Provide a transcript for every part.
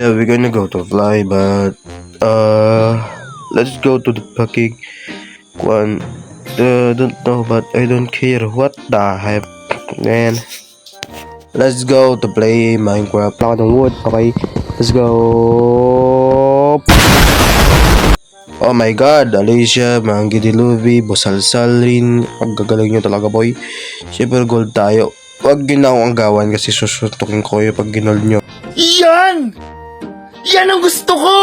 Yeah, we're gonna go to fly, but uh, let's go to the fucking one. Uh, don't know, but I don't care. What the heck, man? Let's go to play Minecraft. Ako ng wood, okay? Let's go. Oh my god, Alicia, Mangi Diluvi, Busalsal rin. Ang gagaling nyo talaga, boy. Siyempre, gold tayo. Huwag yun na akong anggawan kasi susuntukin ko yung pag ginold nyo. Yan! Yan ang gusto ko!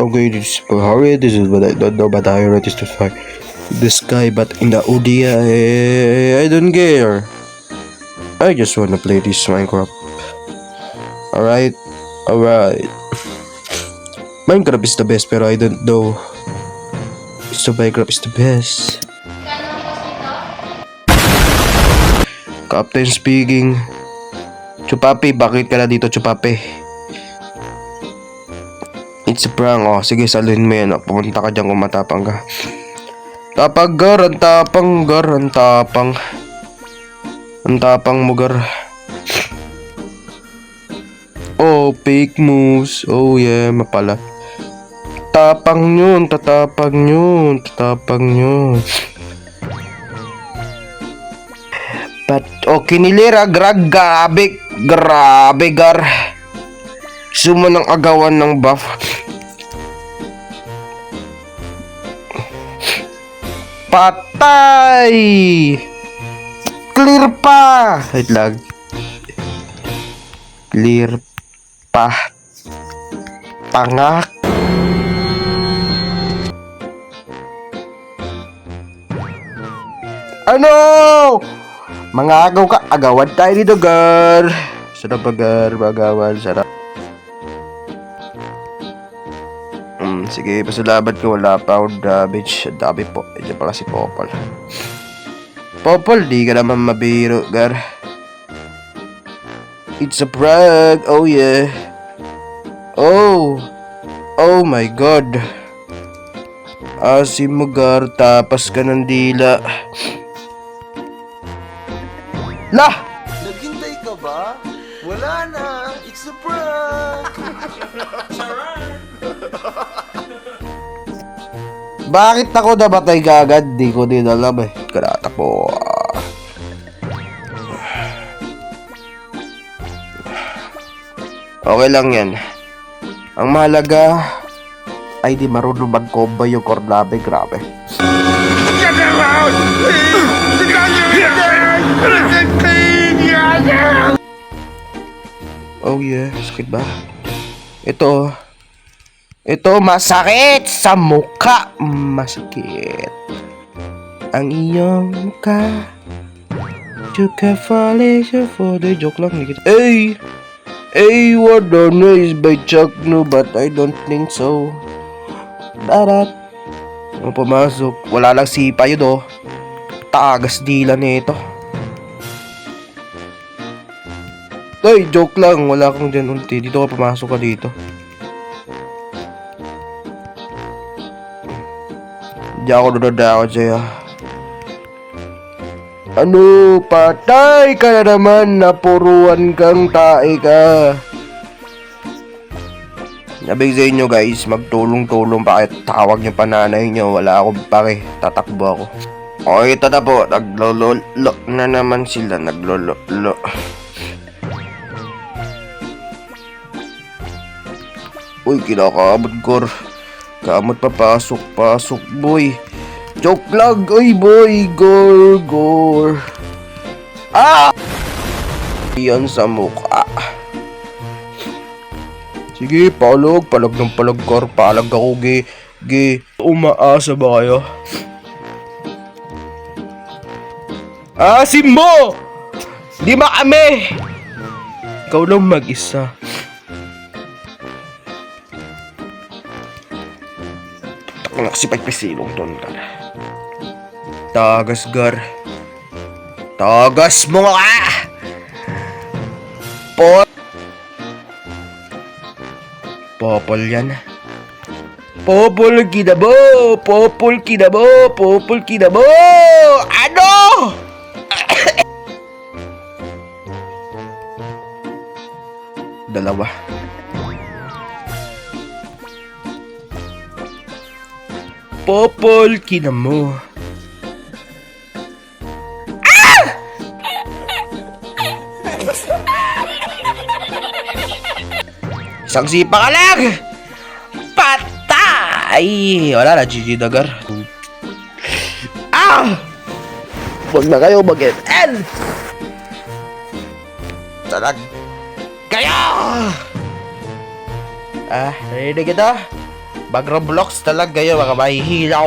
Okay, this is Bahari. This is what I don't know, but I already to fight this guy. But in the ODI, I, I don't care. I just wanna play this Minecraft. Alright, alright. Minecraft is the best, pero I don't know. So Minecraft is the best. Captain speaking. Chupapi, bakit ka na dito, Chupapi? It's a prank. Oh, sige, saluhin mo yan. Oh. Pumunta ka dyan kung matapang ka. Tapang gar, ang tapang gar, mo gar. Oh, fake moves. Oh yeah, mapala. Tapang yun, tatapang yun, tatapang yun. Oh, kinilira, grag, grabe, grabe, gar. Sumo ng agawan ng buff. Patay! Clear pa! Wait lang. Clear pa. Tangak. Ano? Mga agaw ka, agawan tayo dito, gar. Sarap ba, gar? Agawan, sarap. Hmm, sige, pasalamat ko. Wala pa akong damage. Dami po. Diyan pala si Popol. Popol, di ka naman mabiro, gar. It's a prank. Oh, yeah. Oh. Oh my God. Asim mo, gar. Tapas ka ng dila. Lah! Naghintay ka ba? Wala na! It's a prank! Bakit ako nabatay kagad? Di ko din alam eh. Karata po. Okay lang yan. Ang mahalaga ay di marunong mag-combo yung Cornabe. Grabe. Oh yeah, sakit ba? Ito. Ito masakit sa mukha. Masakit. Ang iyong mukha. Can fall for the joke lang. Ay! Ay, what the noise by Chuck no, but I don't think so. Darat. Ano pumasok? Wala lang sipa yun oh. Tagas dila nito. Ay, joke lang. Wala kang dyan ulti. Dito ka pumasok ka dito. Di ako nadadakot sa'yo. Ano, patay ka na naman, napuruan kang tae ka. Sabi sa inyo guys, magtulong-tulong bakit tawag niyo pananay niyo, wala akong pake, tatakbo ako. O ito na po, naglololo na naman sila, naglololo. Uy, kinakaabot kor. Kamot papasok, pasok boy. Joke lang, oy boy, gore, gore. Ah! Yan sa mukha. Sige, palag, palag ng palag kor, palag ako, ge, ge. Umaasa ba kayo? Asim mo! Di ba kami? Ikaw lang mag-isa. Anak si Pagpisilong doon ka na. Tagas, Gar. Tagas mo ka! Pot! Popol yan. Popol kidabo! Popol kidabo! Popol kidabo! Ano? Dalawa. Popol kina mo. Isang sipa ka lang! Patay! Wala na, GG Dagar. Ah! Huwag na kayo mag-ML! Talag! Kayo! Ah, narinig ito? Background blocks talaga kayo, mga mahihilaw.